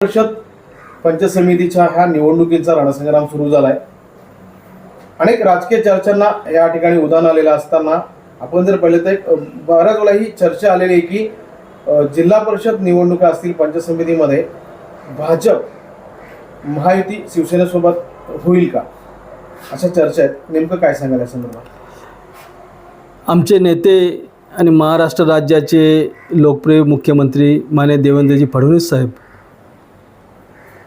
परिषद पंचसमितीच्या ह्या निवडणुकीचा रणसंग्राम सुरू झालाय. अनेक राजकीय चर्चांना या ठिकाणी उदाहरण आलेलं असताना आपण जर पाहिलं तर बऱ्याच वेळा ही चर्चा आलेली आहे की जिल्हा परिषद निवडणुका असतील पंचसमितीमध्ये भाजप महायुती शिवसेनेसोबत होईल का? अशा चर्चा आहेत. नेमकं काय सांगाल या संदर्भात? आमचे नेते आणि महाराष्ट्र राज्याचे लोकप्रिय मुख्यमंत्री माने देवेंद्रजी फडणवीस साहेब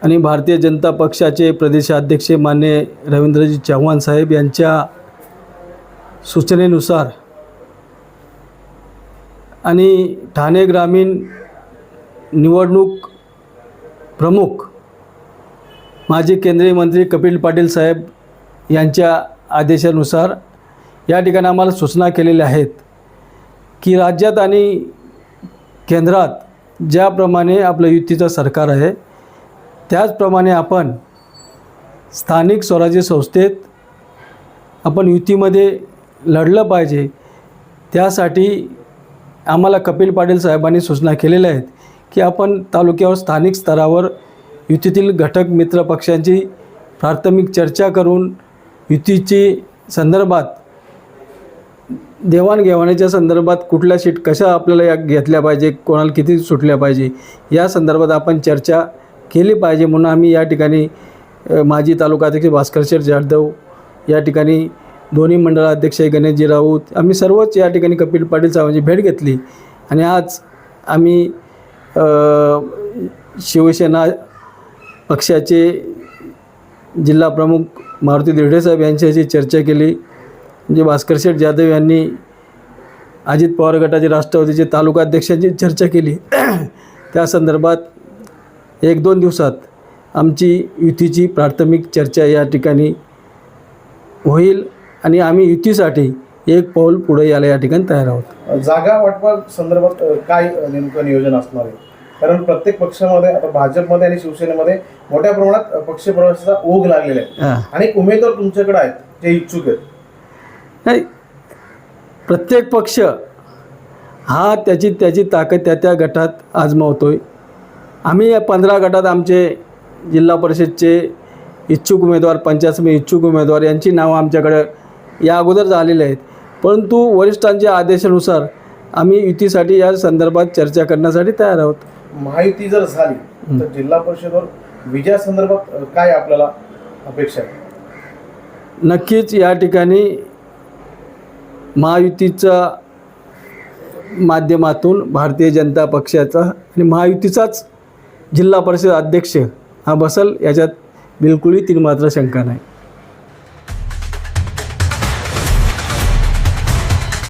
आणि भारतीय जनता पक्षाचे प्रदेशाध्यक्ष मान्य रवींद्रजी चव्हाण साहेब यांच्या सूचनेनुसार आणि ठाणे ग्रामीण निवडणूक प्रमुख माजी केंद्रीय मंत्री कपिल पाटील साहेब यांच्या आदेशानुसार या ठिकाणी आम्हाला सूचना केलेल्या आहेत की राज्यात आणि केंद्रात ज्याप्रमाणे आपलं युतीचं सरकार आहे त्याचप्रमाणे आपण स्थानिक स्वराज्य संस्थेत आपण युतीमध्ये लढलं पाहिजे त्यासाठी आम्हाला कपिल पाटील साहेबांनी सूचना केलेल्या आहेत की आपण तालुक्यावर स्थानिक स्तरावर युतीतील घटक मित्र पक्षांची प्राथमिक चर्चा करून युतीची संदर्भात देवाणघेवाणीच्या संदर्भात कुठल्या सीट कशा आपल्याला या घेतल्या पाहिजे कोणाला किती सुटल्या पाहिजे या संदर्भात आपण चर्चा केली पाहिजे म्हणून आम्ही या ठिकाणी माजी माजी तालुकाध्यक्ष भास्कर शेठ जाधव या ठिकाणी दोन्ही मंडळाध्यक्ष गणेशजी राऊत आम्ही सर्वच या ठिकाणी कपिल पाटील साहेबांची भेट घेतली. आणि आज आम्ही शिवसेना पक्षाचे जिल्हा प्रमुख मारुती दिरडे साहेब यांच्याशी चर्चा केली. म्हणजे भास्कर शेठ जाधव यांनी अजित पवार गटाचे राष्ट्रवादीचे तालुकाध्यक्षांची चर्चा केली. त्या संदर्भात एक दोन दिवसात आमची युतीची प्राथमिक चर्चा या ठिकाणी होईल आणि आम्ही युतीसाठी एक पाऊल पुढे यायला या ठिकाणी तयार आहोत. जागा वाटपा संदर्भात काय नेमकं नियोजन असणार आहे? कारण प्रत्येक पक्षामध्ये आता भाजपमध्ये आणि शिवसेनेमध्ये मोठ्या प्रमाणात पक्ष प्रवेशाचा ओघ लागलेला आहे. आणि उमेदवार तुमच्याकडे आहेत जे इच्छुक आहेत. नाही प्रत्येक पक्ष हा त्याची त्याची ताकद त्या त्या गटात आजमावतो आहे आम्ही या पंधरा गटात आमचे जिल्हा परिषदचे इच्छुक उमेदवार पंचायत समिती इच्छुक उमेदवार यांची नावं आमच्याकडे या अगोदर झालेली आहेत. परंतु वरिष्ठांच्या आदेशानुसार आम्ही युतीसाठी या संदर्भात चर्चा करण्यासाठी तयार आहोत. महायुती जर झाली तर जिल्हा परिषदवर विजयासंदर्भात काय आपल्याला अपेक्षा आहे? नक्कीच या ठिकाणी महायुतीच्या माध्यमातून भारतीय जनता पक्षाचा आणि महायुतीचाच जिल्हा परिषद अध्यक्ष हा बसल याच्यात बिलकुलही तीन मात्र शंका नाही.